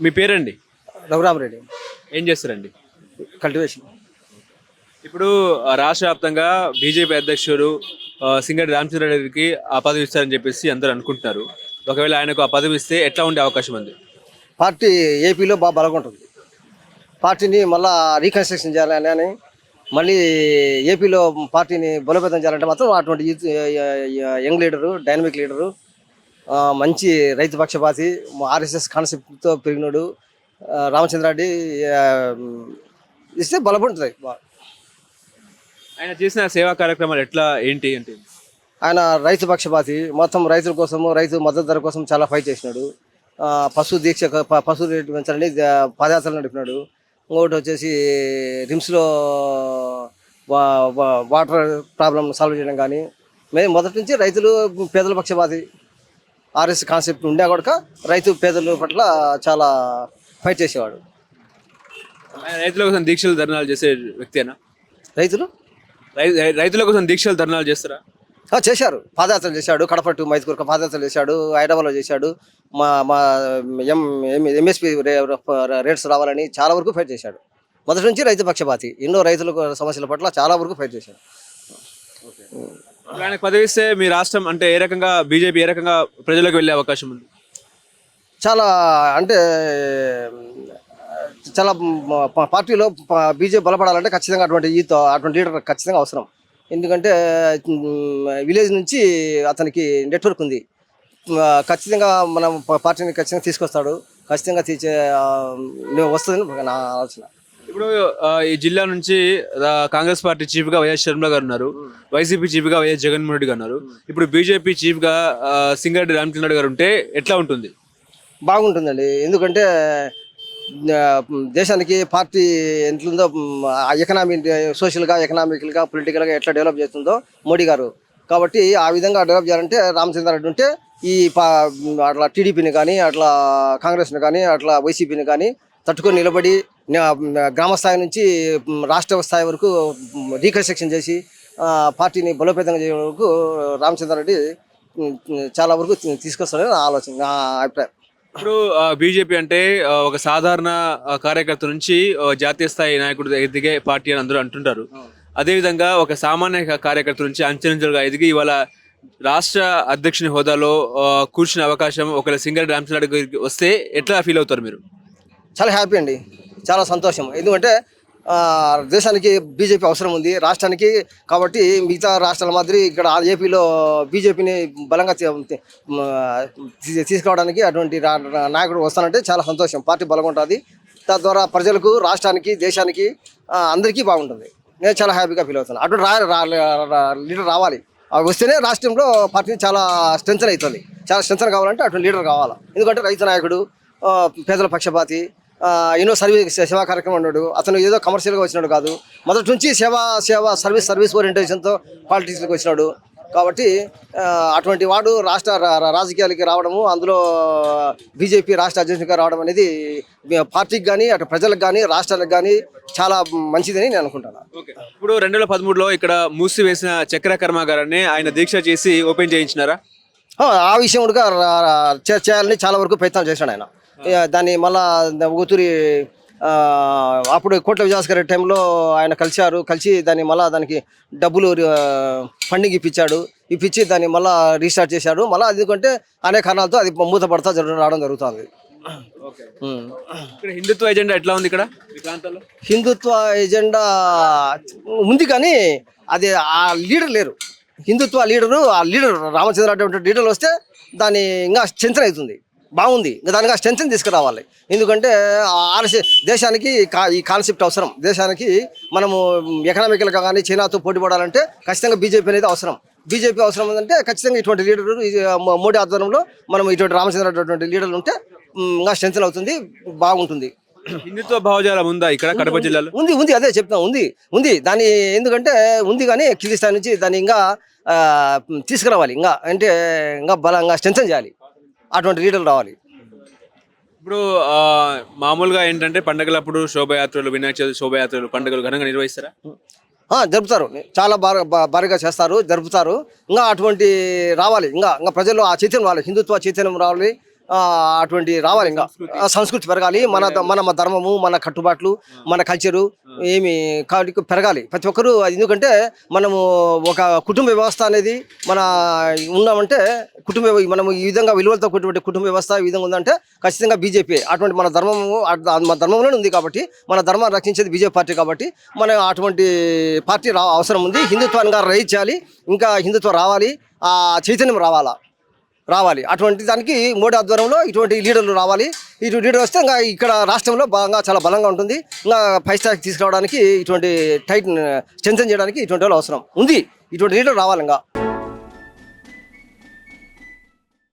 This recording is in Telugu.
మీ పేరండి? రఘురామరెడ్డి. ఏం చేస్తారండి? కల్టివేషన్. ఇప్పుడు రాష్ట్ర వ్యాప్తంగా బీజేపీ అధ్యక్షుడు సింగడి రామచంద్రారెడ్డికి ఆ పదవి ఇస్తారని చెప్పేసి అందరూ అనుకుంటున్నారు. ఒకవేళ ఆయనకు ఆ పదవి ఇస్తే ఎట్లా ఉండే అవకాశం ఉంది పార్టీ ఏపీలో బాగా బలంగా ఉంటుంది పార్టీని మళ్ళా రీకన్స్ట్రక్షన్ చేయాలని అని మళ్ళీ ఏపీలో పార్టీని బలోపేతం చేయాలంటే మాత్రం అటువంటి యంగ్ లీడరు డైనమిక్ లీడరు మంచి రైతు పక్షపాతి ఆర్ఎస్ఎస్ కాన్సెప్ట్తో పెరిగినాడు రామచంద్రారెడ్డి ఇస్తే బలపడుతుంది. ఆయన చేసిన సేవా కార్యక్రమాలు ఎట్లా ఏంటి అంటే? ఆయన రైతు పక్షపాతి మొత్తం రైతుల కోసము రైతు మద్దతు ధర కోసం చాలా ఫైట్ చేసినాడు. పశు దీక్ష పశు రేటు పెంచాలని పాదయాత్రలు నడిపినాడు. ఇంకొకటి వచ్చేసి రిమ్స్లో వాటర్ ప్రాబ్లం సాల్వ్ చేయడం కానీ మేము మొదటి నుంచి రైతులు పేదల పక్షపాతి. ఆర్ఎస్ కాన్సెప్ట్ ఉండే కూడా రైతు పేదల పట్ల చాలా ఫైట్ చేసేవాడు. రైతుల కోసం దీక్షలు ధర్నాలు చేసే వ్యక్తేనా? రైతులు? రైతుల కోసం దీక్షలు ధర్నాలు చేస్తారా? చేశారు. పాదయాత్రలు చేశాడు. కడప టు మైదుకూరు పాదయాత్రలు చేశాడు. హైదరాబాద్లో చేశాడు. మా మా ఎం ఎంఎస్పి రేట్స్ రావాలని చాలా వరకు ఫైట్ చేశాడు. మొదటి నుంచి రైతు పక్షపాతి. ఎన్నో రైతుల సమస్యల పట్ల చాలా వరకు ఫైట్ చేశాడు. ఇప్పుడు ఆయనకు పదవిస్తే మీ రాష్ట్రం అంటే ఏ రకంగా బీజేపీ ఏ రకంగా ప్రజలకు వెళ్ళే అవకాశం ఉంది? చాలా అంటే చాలా పార్టీలో బీజేపీ బలపడాలంటే ఖచ్చితంగా అటువంటి ఈతో అటువంటి లీడర్ ఖచ్చితంగా అవసరం. ఎందుకంటే విలేజ్ నుంచి అతనికి నెట్వర్క్ ఉంది. ఖచ్చితంగా మనం పార్టీని ఖచ్చితంగా తీసుకొస్తాడు. ఖచ్చితంగా తీసే వస్తుందని నా ఆలోచన. ఇప్పుడు ఈ జిల్లా నుంచి కాంగ్రెస్ పార్టీ చీఫ్గా వైఎస్ షర్మిల గారు ఉన్నారు. వైసీపీ చీఫ్గా వైఎస్ జగన్మోహన్ రెడ్డి గారు ఉన్నారు. ఇప్పుడు బీజేపీ చీఫ్గా సింగారెడ్డి రామచంద్ర గారు ఉంటే ఎట్లా ఉంటుంది? బాగుంటుందండి. ఎందుకంటే దేశానికి పార్టీ ఎంతుందో ఎకనామీ సోషల్గా ఎకనామికల్గా పొలిటికల్గా ఎట్లా డెవలప్ చేస్తుందో మోడీ గారు. కాబట్టి ఆ విధంగా డెవలప్ చేయాలంటే రామచంద్రారెడ్డి ఉంటే ఈ అట్లా టీడీపీని కానీ అట్లా కాంగ్రెస్ని కానీ అట్లా వైసీపీని కానీ తట్టుకొని నిలబడి గ్రామ స్థాయి నుంచి రాష్ట్ర స్థాయి వరకు రీకన్స్ట్రక్షన్ చేసి పార్టీని బలోపేతం చేయడం వరకు రామచంద్రారెడ్డి చాలా వరకు తీసుకొస్తాడని ఆలోచన నా అభిప్రాయం. ఇప్పుడు బీజేపీ అంటే ఒక సాధారణ కార్యకర్త నుంచి జాతీయ స్థాయి నాయకుడు ఎదిగే పార్టీ అని అందరూ అంటుంటారు. అదేవిధంగా ఒక సామాన్య కార్యకర్త నుంచి అంచెలంచెలుగా ఎదిగి ఇవాళ రాష్ట్ర అధ్యక్షుని హోదాలో కూర్చునే అవకాశం ఒకవేళ సింగరెడ్డి రామచంద్ర గారికి వస్తే ఎట్లా ఫీల్ అవుతారు మీరు? చాలా హ్యాపీ అండి. చాలా సంతోషం. ఎందుకంటే దేశానికి బీజేపీ అవసరం ఉంది. రాష్ట్రానికి కాబట్టి మిగతా రాష్ట్రాల మాదిరి ఇక్కడ ఏపీలో బీజేపీని బలంగా తీసుకోవడానికి అటువంటి రా- నాయకుడు వస్తానంటే చాలా సంతోషం. పార్టీ బలంగా ఉంటుంది. తద్వారా ప్రజలకు రాష్ట్రానికి దేశానికి అందరికీ బాగుంటుంది. నేను చాలా హ్యాపీగా ఫీల్ అవుతాను. అటు రా లీడర్ రావాలి. అవి వస్తేనే రాష్ట్రంలో పార్టీ చాలా స్ట్రెంచన్ అవుతుంది. చాలా స్ట్రెంచన్ కావాలంటే అటు లీడర్ కావాలి. ఎందుకంటే రైతు నాయకుడు పేదల పక్షపాతి ఎన్నో సర్వీస్ సేవా కార్యక్రమం ఉన్నాడు అతను ఏదో కమర్షియల్గా వచ్చినాడు కాదు. మొదటి నుంచి సేవా సేవ సర్వీస్ సర్వీస్ ఓరియంటేషన్తో పాలిటిక్స్లోకి వచ్చినాడు. కాబట్టి అటువంటి వాడు రాష్ట్ర రాజకీయాలకి రావడము అందులో బీజేపీ రాష్ట్ర అధ్యక్షుడిగా రావడం అనేది పార్టీకి కానీ అటు ప్రజలకు కానీ రాష్ట్రాలకు కానీ చాలా మంచిదని నేను అనుకుంటాను. ఇప్పుడు రెండు వేల పదమూడులో ఇక్కడ మూసివేసిన చక్ర కర్మాగారాన్ని ఆయన దీక్ష చేసి ఓపెన్ చేయించినారా? ఆ, విషయం కూడా చేయాలని చాలా వరకు ప్రయత్నం చేశాడు ఆయన. దాన్ని మళ్ళా ఊతూరి అప్పుడు కోట్ల విజయాస్కర్ టైంలో ఆయన కలిశారు. కలిసి దాన్ని మళ్ళా దానికి డబ్బులు ఫండింగ్ ఇప్పించాడు. ఇప్పించి దాన్ని మళ్ళా రీస్టార్ట్ చేశాడు మళ్ళీ ఎందుకంటే అనేక కారణాలతో అది మూతపడతా జరగడం రావడం జరుగుతుంది. హిందుత్వ ఎజెండా ఎట్లా ఉంది ఇక్కడ? హిందుత్వ ఎజెండా ఉంది కానీ అది ఆ లీడర్ లేరు. హిందుత్వ లీడరు ఆ లీడర్ రామచంద్ర అటువంటి లీడర్ వస్తే దాన్ని ఇంకా స్ట్రెంతన్ అవుతుంది బాగుంది. ఇంకా దానికి ఆ స్ట్రెంతన్ తీసుకురావాలి. ఎందుకంటే ఆర్ఎస్ దేశానికి కా- ఈ కాన్సెప్ట్ అవసరం. దేశానికి మనము ఎకనామికల్గా కానీ చైనాతో పోటీ పడాలంటే ఖచ్చితంగా బీజేపీ అనేది అవసరం. బీజేపీ అవసరం ఉందంటే ఖచ్చితంగా ఇటువంటి లీడర్ మోడీ ఆధ్వర్యంలో మనం ఇటువంటి రామచంద్ర అటువంటి లీడర్లు ఉంటే ఇంకా స్ట్రెంతన్ అవుతుంది బాగుంటుంది. హిందుత్వ భావజాలం ఉందా ఇక్కడ కడప జిల్లాలో? ఉంది ఉంది అదే చెప్తాం ఉంది ఉంది. దాని ఎందుకంటే ఉంది కానీ కింది స్థాయి నుంచి దాన్ని ఇంకా తీసుకురావాలి. ఇంకా అంటే ఇంకా బలంగా స్ట్రెంథన్ చేయాలి. అటువంటి లీడర్లు రావాలి. ఇప్పుడు మామూలుగా ఏంటంటే పండగలప్పుడు శోభయాత్రలు వినాయక చవితి శోభయాత్రలు పండుగలు ఘనంగా నిర్వహిస్తారా? జరుపుతారు. చాలా భారీగా చేస్తారు జరుపుతారు. ఇంకా అటువంటి రావాలి. ఇంకా ఇంకా ప్రజల్లో ఆ చైతన్యం రావాలి. హిందుత్వ చైతన్యం రావాలి. అటువంటి రావాలి ఇంకా. సంస్కృతి. పెరగాలి. మన మన మన ధర్మము మన కట్టుబాట్లు మన కల్చరు ఏమి కాబట్టి పెరగాలి. ప్రతి ఒక్కరూ అది ఎందుకంటే మనము ఒక కుటుంబ వ్యవస్థ అనేది మన ఉన్నామంటే కుటుంబ మనం ఈ విధంగా విలువలతో కూడినటువంటి కుటుంబ వ్యవస్థ ఈ విధంగా ఉందంటే ఖచ్చితంగా బీజేపీ అటువంటి మన ధర్మము మన ధర్మంలోనే ఉంది కాబట్టి మన ధర్మాన్ని రక్షించేది బీజేపీ పార్టీ కాబట్టి మన అటువంటి పార్టీ రా అవసరం ఉంది. హిందుత్వాన్ని రహించాలి ఇంకా హిందుత్వం రావాలి ఆ చైతన్యం రావాలా రావాలి. అటువంటి దానికి మోడీ ఆధ్వర్యంలో ఇటువంటి లీడర్లు రావాలి. ఇటువంటి లీడర్ వస్తే ఇంకా ఇక్కడ రాష్ట్రంలో బాగా చాలా బలంగా ఉంటుంది. ఇంకా ఫైవ్ స్థాయికి తీసుకురావడానికి ఇటువంటి టైట్ స్ట్రెంగ్ చేయడానికి ఇటువంటి వాళ్ళు అవసరం ఉంది. ఇటువంటి లీడర్ రావాలి ఇంకా.